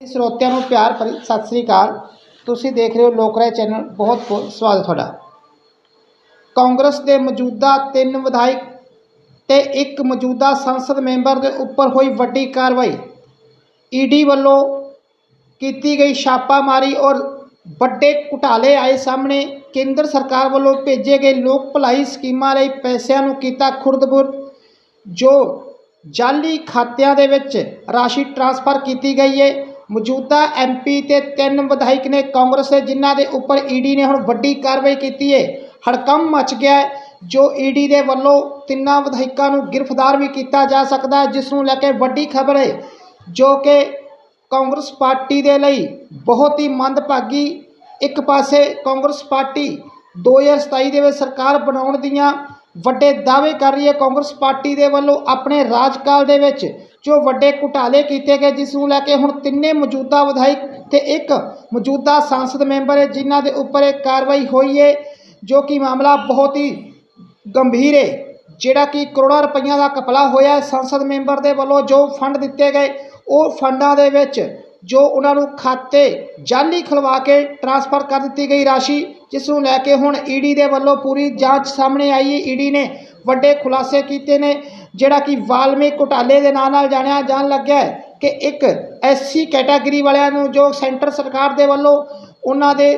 ਸਰੋਤਿਆਂ ਨੂੰ ਪਿਆਰ ਭਰੀ ਸਤਿ ਸ੍ਰੀ ਅਕਾਲ। ਤੁਸੀਂ ਦੇਖ ਰਹੇ ਹੋ ਲੋਕ ਰਾਏ ਚੈਨਲ। ਬਹੁਤ ਬਹੁਤ ਸਵਾਗਤ ਤੁਹਾਡਾ। ਕਾਂਗਰਸ ਦੇ ਮੌਜੂਦਾ ਤਿੰਨ ਵਿਧਾਇਕ ਤੇ ਇੱਕ ਮੌਜੂਦਾ ਸੰਸਦ ਮੈਂਬਰ ਦੇ ਉੱਪਰ ਹੋਈ ਵੱਡੀ ਕਾਰਵਾਈ। ਈਡੀ ਵੱਲੋਂ ਕੀਤੀ ਗਈ ਛਾਪਾਮਾਰੀ ਔਰ ਵੱਡੇ ਘੁਟਾਲੇ ਆਏ ਸਾਹਮਣੇ ਕੇਂਦਰ ਸਰਕਾਰ ਵੱਲੋਂ ਭੇਜੇ ਗਏ ਲੋਕ ਭਲਾਈ ਸਕੀਮਾਂ ਲਈ ਪੈਸਿਆਂ ਨੂੰ ਕੀਤਾ ਖੁਰਦਬੁਰਦ ਜੋ ਜਾਲੀ ਖਾਤਿਆਂ ਦੇ ਵਿੱਚ ਰਾਸ਼ੀ ਟ੍ਰਾਂਸਫਰ ਕੀਤੀ ਗਈ ਹੈ ਮੌਜੂਦਾ ਐਮਪੀ ਤੇ ਤਿੰਨ ਵਿਧਾਇਕ ਨੇ ਕਾਂਗਰਸ ਦੇ, ਜਿਨ੍ਹਾਂ ਦੇ ਉੱਪਰ ਈਡੀ ਨੇ ਹੁਣ ਵੱਡੀ ਕਾਰਵਾਈ ਕੀਤੀ ਹੈ ਹੜਕੰਮ ਮਚ ਗਿਆ ਹੈ, ਜੋ ਈਡੀ ਦੇ ਵੱਲੋਂ ਤਿੰਨਾਂ ਵਿਧਾਇਕਾਂ ਨੂੰ ਗ੍ਰਿਫਤਾਰ ਵੀ ਕੀਤਾ ਜਾ ਸਕਦਾ ਹੈ, ਜਿਸ ਨੂੰ ਲੈ ਕੇ ਵੱਡੀ ਖਬਰ ਹੈ ਜੋ ਕਿ ਕਾਂਗਰਸ ਪਾਰਟੀ ਦੇ ਲਈ ਬਹੁਤ ਹੀ ਮੰਦਭਾਗੀ। ਇੱਕ ਪਾਸੇ ਕਾਂਗਰਸ ਪਾਰਟੀ 2027 ਦੇ ਵਿੱਚ ਸਰਕਾਰ ਬਣਾਉਣ ਦੀਆਂ ਵੱਡੇ ਦਾਅਵੇ ਕਰ ਰਹੀ ਹੈ ਕਾਂਗਰਸ ਪਾਰਟੀ ਦੇ ਵੱਲੋਂ ਆਪਣੇ ਰਾਜਕਾਲ ਦੇ ਵਿੱਚ, ਜੋ ਵੱਡੇ ਘੁਟਾਲੇ ਕੀਤੇ ਗਏ, ਜਿਸ ਨੂੰ ਲੈ ਕੇ ਹੁਣ ਤਿੰਨੇ ਮੌਜੂਦਾ ਵਿਧਾਇਕ ਤੇ ਇੱਕ ਮੌਜੂਦਾ ਸੰਸਦ ਮੈਂਬਰ ਹੈ, ਜਿਨ੍ਹਾਂ ਦੇ ਉੱਪਰ ਇਹ ਕਾਰਵਾਈ ਹੋਈ ਹੈ, ਜੋ ਕਿ ਮਾਮਲਾ ਬਹੁਤ ਹੀ ਗੰਭੀਰ ਹੈ। ਜਿਹੜਾ ਕਿ ਕਰੋੜਾਂ ਰੁਪਈਆਂ ਦਾ ਕਪਲਾ ਹੋਇਆ ਸੰਸਦ ਮੈਂਬਰ ਦੇ ਵੱਲੋਂ, ਜੋ ਫੰਡ ਦਿੱਤੇ ਗਏ, ਉਹ ਫੰਡਾਂ ਦੇ ਵਿੱਚ ਜੋ ਉਹਨਾਂ ਨੂੰ ਖਾਤੇ ਜਾਲੀ ਖਲਵਾ ਕੇ ਟ੍ਰਾਂਸਫਰ ਕਰ ਦਿੱਤੀ ਗਈ ਰਾਸ਼ੀ, ਜਿਸ ਨੂੰ ਲੈ ਕੇ ਹੁਣ ਈਡੀ ਦੇ ਵੱਲੋਂ ਪੂਰੀ ਜਾਂਚ ਸਾਹਮਣੇ ਆਈ ਹੈ। ਈਡੀ ਨੇ ਵੱਡੇ ਖੁਲਾਸੇ ਕੀਤੇ ਨੇ, ਜਿਹੜਾ ਕਿ ਵਾਲਮੀਕ ਘੁਟਾਲੇ ਦੇ ਨਾਂ ਨਾਲ ਜਾਣਿਆ ਜਾਣ ਲੱਗਿਆ ਹੈ ਕਿ ਇੱਕ ਐਸਸੀ ਕੈਟਾਗਰੀ ਵਾਲਿਆਂ ਨੂੰ ਜੋ ਸੈਂਟਰ ਸਰਕਾਰ ਦੇ ਵੱਲੋਂ ਉਹਨਾਂ ਦੇ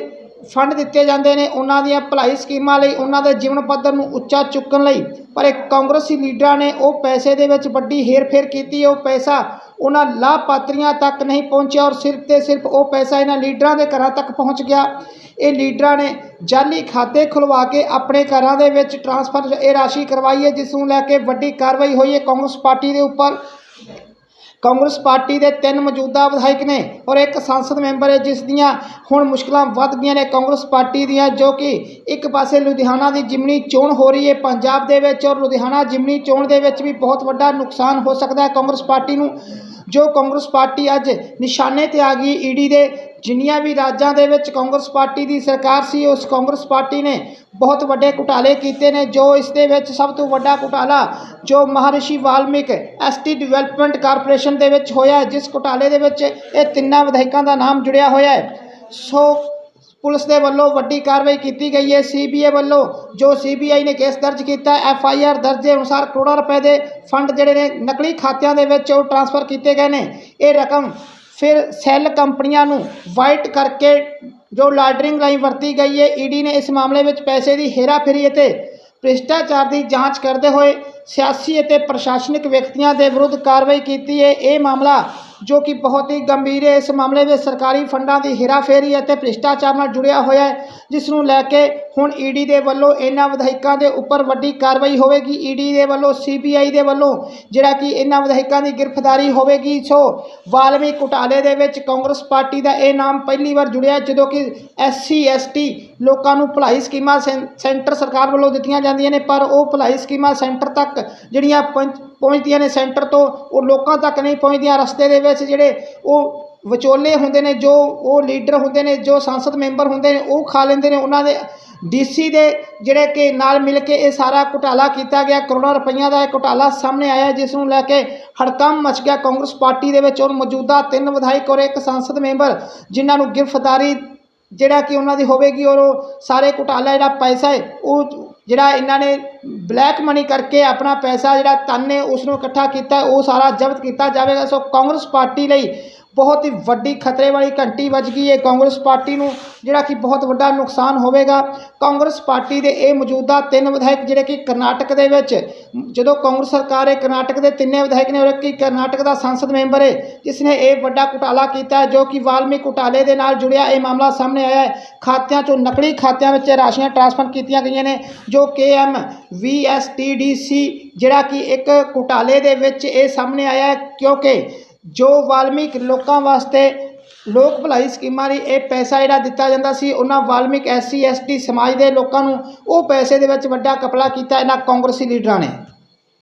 ਫੰਡ ਦਿੱਤੇ ਜਾਂਦੇ ਨੇ, ਉਹਨਾਂ ਦੀਆਂ ਭਲਾਈ ਸਕੀਮਾਂ ਲਈ, ਉਹਨਾਂ ਦੇ ਜੀਵਨ ਪੱਧਰ ਨੂੰ ਉੱਚਾ ਚੁੱਕਣ ਲਈ, ਪਰ ਇੱਕ ਕਾਂਗਰਸੀ ਲੀਡਰਾਂ ਨੇ ਉਹ ਪੈਸੇ ਦੇ ਵਿੱਚ ਵੱਡੀ ਹੇਰਫੇਰ ਕੀਤੀ ਉਹ ਪੈਸਾ ਉਹਨਾਂ ਲਾਭਪਾਤਰੀਆਂ ਤੱਕ ਨਹੀਂ ਪਹੁੰਚਿਆ ਔਰ ਸਿਰਫ ਤੇ ਸਿਰਫ ਉਹ ਪੈਸਾ ਇਹਨਾਂ ਲੀਡਰਾਂ ਦੇ ਘਰਾਂ ਤੱਕ ਪਹੁੰਚ ਗਿਆ। ਇਹ ਲੀਡਰਾਂ ਨੇ ਜਾਲੀ ਖਾਤੇ ਖੁਲਵਾ ਕੇ ਆਪਣੇ ਘਰਾਂ ਦੇ ਵਿੱਚ ਟ੍ਰਾਂਸਫਰ ਇਹ ਰਾਸ਼ੀ ਕਰਵਾਈ ਹੈ, ਜਿਸ ਨੂੰ ਲੈ ਕੇ ਵੱਡੀ ਕਾਰਵਾਈ ਹੋਈ ਹੈ ਕਾਂਗਰਸ ਪਾਰਟੀ ਦੇ ਉੱਪਰ। ਕਾਂਗਰਸ ਪਾਰਟੀ ਦੇ ਤਿੰਨ ਮੌਜੂਦਾ ਵਿਧਾਇਕ ਨੇ ਔਰ ਇੱਕ ਸੰਸਦ ਮੈਂਬਰ ਹੈ ਜਿਸ ਦੀਆਂ ਹੁਣ ਮੁਸ਼ਕਲਾਂ ਵੱਧ ਗਈਆਂ ਨੇ ਕਾਂਗਰਸ ਪਾਰਟੀ ਦੀਆਂ, ਜੋ ਕਿ ਇੱਕ ਪਾਸੇ ਲੁਧਿਆਣਾ ਦੀ ਜਿਮਨੀ ਚੋਣ ਹੋ ਰਹੀ ਹੈ ਪੰਜਾਬ ਦੇ ਵਿੱਚ ਔਰ ਲੁਧਿਆਣਾ ਜਿਮਨੀ ਚੋਣ ਦੇ ਵਿੱਚ ਵੀ ਬਹੁਤ ਵੱਡਾ ਨੁਕਸਾਨ ਹੋ ਸਕਦਾ ਹੈ ਕਾਂਗਰਸ ਪਾਰਟੀ ਨੂੰ, ਜੋ ਕਾਂਗਰਸ ਪਾਰਟੀ ਅੱਜ ਨਿਸ਼ਾਨੇ ਤੇ ਆ ਗਈ ਈਡੀ ਦੇ ਜਿੰਨੀਆਂ ਵੀ ਰਾਜਾਂ ਦੇ ਵਿੱਚ ਕਾਂਗਰਸ ਪਾਰਟੀ ਦੀ ਸਰਕਾਰ ਸੀ, ਉਸ ਕਾਂਗਰਸ ਪਾਰਟੀ ਨੇ ਬਹੁਤ ਵੱਡੇ ਘੁਟਾਲੇ ਕੀਤੇ ਨੇ, ਜੋ ਇਸ ਦੇ ਵਿੱਚ ਸਭ ਤੋਂ ਵੱਡਾ ਘੁਟਾਲਾ ਜੋ Maharishi Valmiki ST development corporation ਦੇ ਵਿੱਚ ਹੋਇਆ ਜਿਸ ਘੁਟਾਲੇ ਦੇ ਵਿੱਚ ਇਹ ਤਿੰਨਾਂ ਵਿਧਾਇਕਾਂ ਦਾ ਨਾਮ ਜੁੜਿਆ ਹੋਇਆ ਹੈ। ਸੋ ਪੁਲਿਸ ਦੇ ਵੱਲੋਂ ਵੱਡੀ ਕਾਰਵਾਈ ਕੀਤੀ ਗਈ ਹੈ। ਸੀਬੀਆਈ ਵੱਲੋਂ ਜੋ ਸੀਬੀਆਈ ਨੇ ਕੇਸ ਦਰਜ ਕੀਤਾ, ਐਫ ਆਈ ਆਰ ਦਰਜ ਦੇ ਅਨੁਸਾਰ ਕਰੋੜਾਂ ਰੁਪਏ ਦੇ ਫੰਡ ਜਿਹੜੇ ਨੇ ਨਕਲੀ ਖਾਤਿਆਂ ਦੇ ਵਿੱਚ ਉਹ ਟ੍ਰਾਂਸਫਰ ਕੀਤੇ ਗਏ ਨੇ। ਇਹ ਰਕਮ ਫਿਰ ਸੈੱਲ ਕੰਪਨੀਆਂ ਨੂੰ ਵਾਈਟ ਕਰਕੇ ਜੋ ਲਾਡਰਿੰਗ ਲਈ ਵਰਤੀ ਗਈ ਹੈ ਈਡੀ ਨੇ ਇਸ ਮਾਮਲੇ ਵਿੱਚ ਪੈਸੇ ਦੀ ਹੇਰਾਫੇਰੀ ਅਤੇ ਭ੍ਰਿਸ਼ਟਾਚਾਰ ਦੀ ਜਾਂਚ ਕਰਦੇ ਹੋਏ ਸਿਆਸੀ ਅਤੇ ਪ੍ਰਸ਼ਾਸਨਿਕ ਵਿਅਕਤੀਆਂ ਦੇ ਵਿਰੁੱਧ ਕਾਰਵਾਈ ਕੀਤੀ ਹੈ। ਇਹ ਮਾਮਲਾ ਜੋ ਕਿ ਬਹੁਤ ਹੀ ਗੰਭੀਰ ਹੈ। ਇਸ ਮਾਮਲੇ ਵਿੱਚ ਸਰਕਾਰੀ ਫੰਡਾਂ ਦੀ ਹੇਰਾਫੇਰੀ ਅਤੇ ਭ੍ਰਿਸ਼ਟਾਚਾਰ ਨਾਲ ਜੁੜਿਆ ਹੋਇਆ ਹੈ, ਜਿਸ ਨੂੰ ਲੈ ਕੇ ਹੁਣ ਈਡੀ ਦੇ ਵੱਲੋਂ ਇਹਨਾਂ ਵਿਧਾਇਕਾਂ ਦੇ ਉੱਪਰ ਵੱਡੀ ਕਾਰਵਾਈ ਹੋਵੇਗੀ। ਈਡੀ ਦੇ ਵੱਲੋਂ ਸੀਬੀਆਈ ਦੇ ਵੱਲੋਂ ਜਿਹੜਾ ਕਿ ਇਹਨਾਂ ਵਿਧਾਇਕਾਂ ਦੀ ਗ੍ਰਿਫਤਾਰੀ ਹੋਵੇਗੀ। ਸੋ ਵਾਲਮੀ ਘੁਟਾਲੇ ਦੇ ਵਿੱਚ ਕਾਂਗਰਸ ਪਾਰਟੀ ਦਾ ਇਹ ਨਾਮ ਪਹਿਲੀ ਵਾਰ ਜੁੜਿਆ ਜਦੋਂ ਕਿ ਐਸਸੀ ਐਸਟੀ ਲੋਕਾਂ ਨੂੰ ਭਲਾਈ ਸਕੀਮਾਂ ਸੈਂ- ਸੈਂਟਰ ਸਰਕਾਰ ਵੱਲੋਂ ਦਿੱਤੀਆਂ ਜਾਂਦੀਆਂ ਨੇ, ਪਰ ਉਹ ਭਲਾਈ ਸਕੀਮਾਂ ਸੈਂਟਰ ਤੱਕ ਜਿਹੜੀਆਂ ਪਹੁੰਚ- ਪਹੁੰਚਦੀਆਂ ਨੇ ਸੈਂਟਰ ਤੋਂ, ਉਹ ਲੋਕਾਂ ਤੱਕ ਨਹੀਂ ਪਹੁੰਚਦੀਆਂ। ਰਸਤੇ ਦੇ ਵਿੱਚ ਜਿਹੜੇ ਉਹ ਵਿਚੋਲੇ ਹੁੰਦੇ ਨੇ, ਜੋ ਉਹ ਲੀਡਰ ਹੁੰਦੇ ਨੇ, ਜੋ ਸੰਸਦ ਮੈਂਬਰ ਹੁੰਦੇ ਨੇ, ਉਹ ਖਾ ਲੈਂਦੇ ਨੇ। ਉਹਨਾਂ ਦੇ ਡੀਸੀ ਦੇ ਜਿਹੜੇ ਕਿ ਨਾਲ ਮਿਲ ਕੇ ਇਹ ਸਾਰਾ ਘੁਟਾਲਾ ਕੀਤਾ ਗਿਆ। ਕਰੋੜਾਂ ਰੁਪਈਆਂ ਦਾ ਇਹ ਘੁਟਾਲਾ ਸਾਹਮਣੇ ਆਇਆ, ਜਿਸ ਨੂੰ ਲੈ ਕੇ ਹੜਕੰਮ ਮਚ ਗਿਆ। ਕਾਂਗਰਸ ਪਾਰਟੀ ਦੇ ਵਿੱਚ ਔਰ ਮੌਜੂਦਾ ਤਿੰਨ ਵਿਧਾਇਕ ਔਰ ਇੱਕ ਸੰਸਦ ਮੈਂਬਰ, ਜਿਨ੍ਹਾਂ ਨੂੰ ਗ੍ਰਿਫਤਾਰੀ ਜਿਹੜਾ ਕਿ ਉਹਨਾਂ ਦੀ ਹੋਵੇਗੀ ਔਰ ਉਹ ਸਾਰੇ ਘੁਟਾਲਾ ਜਿਹੜਾ ਪੈਸਾ ਹੈ, ਉਹ ਜਿਹੜਾ ਇਹਨਾਂ ਨੇ ਬਲੈਕ ਮਨੀ ਕਰਕੇ ਆਪਣਾ ਪੈਸਾ ਜਿਹੜਾ ਧਨ ਨੇ ਉਸ ਨੂੰ ਇਕੱਠਾ ਕੀਤਾ, ਉਹ ਸਾਰਾ ਜ਼ਬਤ ਕੀਤਾ ਜਾਵੇਗਾ। ਸੋ ਕਾਂਗਰਸ ਪਾਰਟੀ ਲਈ ਬਹੁਤ ਹੀ ਵੱਡੀ ਖਤਰੇ ਵਾਲੀ ਘੰਟੀ ਵੱਜ ਗਈ ਹੈ ਕਾਂਗਰਸ ਪਾਰਟੀ ਨੂੰ, ਜਿਹੜਾ ਕਿ ਬਹੁਤ ਵੱਡਾ ਨੁਕਸਾਨ ਹੋਵੇਗਾ। ਕਾਂਗਰਸ ਪਾਰਟੀ ਦੇ ਇਹ ਮੌਜੂਦਾ ਤਿੰਨ ਵਿਧਾਇਕ ਜਿਹੜੇ ਕਿ ਕਰਨਾਟਕ ਦੇ ਵਿੱਚ, ਜਦੋਂ ਕਾਂਗਰਸ ਸਰਕਾਰ ਹੈ, ਕਰਨਾਟਕ ਦੇ ਤਿੰਨੇ ਵਿਧਾਇਕ ਨੇ ਔਰ ਕਿ ਕਰਨਾਟਕ ਦਾ ਸੰਸਦ ਮੈਂਬਰ ਹੈ, ਜਿਸ ਨੇ ਇਹ ਵੱਡਾ ਘੁਟਾਲਾ ਕੀਤਾ ਹੈ, ਜੋ ਕਿ ਵਾਲਮੀਕ ਘੁਟਾਲੇ ਦੇ ਨਾਲ ਜੁੜਿਆ ਇਹ ਮਾਮਲਾ ਸਾਹਮਣੇ ਆਇਆ ਹੈ। ਖਾਤਿਆਂ ਚੋਂ ਨਕਲੀ ਖਾਤਿਆਂ ਵਿੱਚ ਰਾਸ਼ੀਆਂ ਟ੍ਰਾਂਸਫਰ ਕੀਤੀਆਂ ਗਈਆਂ ਨੇ, ਜੋ ਕੇ M V S T D C ਜਿਹੜਾ ਕਿ ਇੱਕ ਘੁਟਾਲੇ ਦੇ ਵਿੱਚ ਇਹ ਸਾਹਮਣੇ ਆਇਆ ਹੈ, ਕਿਉਂਕਿ ਜੋ ਵਾਲਮੀਕ ਲੋਕਾਂ ਵਾਸਤੇ ਲੋਕ ਭਲਾਈ ਸਕੀਮਾਂ ਲਈ ਇਹ ਪੈਸਾ ਜਿਹੜਾ ਦਿੱਤਾ ਜਾਂਦਾ ਸੀ, ਉਹਨਾਂ ਵਾਲਮੀਕ ਐਸਸੀ ਐਸਟੀ ਸਮਾਜ ਦੇ ਲੋਕਾਂ ਨੂੰ ਉਹ ਪੈਸੇ ਦੇ ਵਿੱਚ ਵੱਡਾ ਕਪਲਾ ਕੀਤਾ ਇਹਨਾਂ ਕਾਂਗਰਸੀ ਲੀਡਰਾਂ ਨੇ।